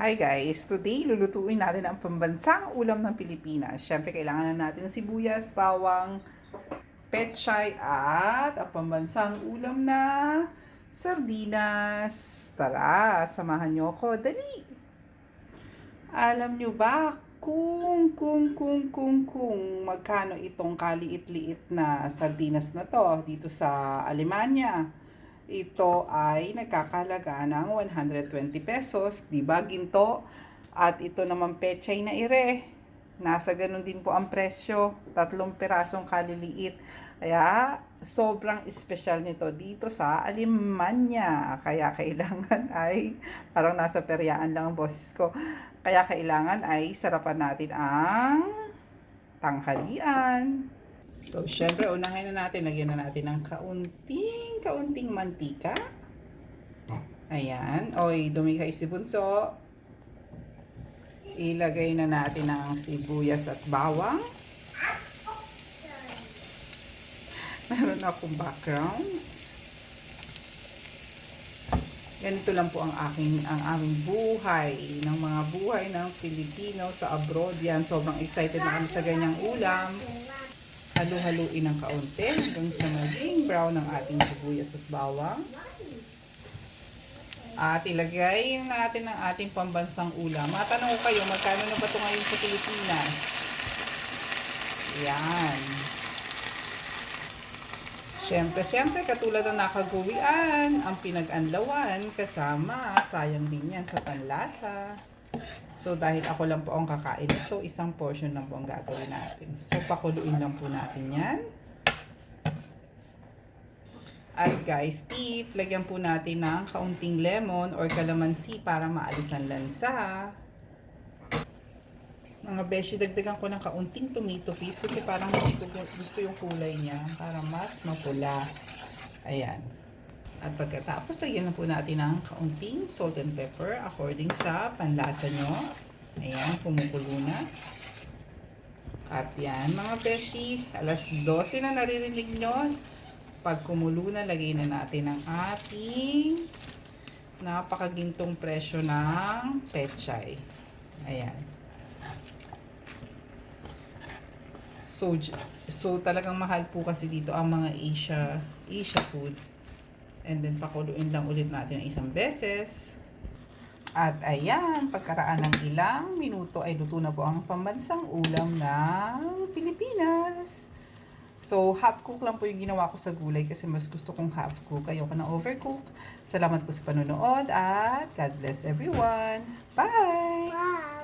Hi guys! Today, lulutuin natin ang pambansang ulam ng Pilipinas. Siyempre, kailangan na natin sibuyas, bawang, pechay, at ang pambansang ulam na sardinas. Tara, samahan niyo ako. Dali! Alam niyo ba kung, kung, kung, kung, kung magkano itong kaliit-liit na sardinas na to dito sa Alemanya? Ito ay nagkakalaga ng 120 pesos, di ba ginto? At ito naman pechay na ire. Nasa ganun din po ang presyo, tatlong pirasong kaliliit. Kaya sobrang espesyal nito dito sa Alemanya. Kaya kailangan ay, parang nasa peryaan lang ang boses ko. Kaya kailangan ay sarapan natin ang tanghalian. So, syempre, unahin na natin, lagyan na natin ng kaunting, kaunting mantika. Ayan. Oy, dumikay si Bunso. Ilagay na natin ang sibuyas at bawang. Meron akong background. Ganito lang po ang aking ang aming buhay ng mga buhay ng Pilipino sa abroad. Yan, sobrang excited na kami sa ganyang ulam halu-haluin ng kaunti hanggang sa maging brown ang ating sibuyas at bawang. At ilagay natin ang ating pambansang ulam. Matanong ko kayo, magkano na ba ito ngayon sa Pilipinas? Yan. Siyempre, siyempre, katulad ng nakagawian, ang pinag-anlawan, kasama, sayang din yan sa panlasa. So, dahil ako lang po ang kakain, so isang portion lang po ang gagawin natin. So, pakuluin lang po natin yan. At guys, tip, lagyan po natin ng kaunting lemon or kalamansi para maalis ang lansa. Mga beshi, dagdagan ko ng kaunting tomato paste kasi parang gusto, gusto yung kulay niya para mas mapula. Ayan. At pagkatapos, lagyan na po natin ng kaunting salt and pepper according sa panlasa nyo. Ayan, kumukulo na. At yan, mga beshi, alas 12 na naririnig nyo. Pag kumulo na, lagay na natin ang ating napakagintong presyo ng pechay. Ayan. So, so talagang mahal po kasi dito ang mga Asia, Asia food. And then, pakuluin lang ulit natin ng isang beses. At ayan, pagkaraan ng ilang minuto ay luto na po ang pambansang ulam ng Pilipinas. So, half cook lang po yung ginawa ko sa gulay kasi mas gusto kong half cook. Ayoko na overcook. Salamat po sa panonood at God bless everyone. Bye!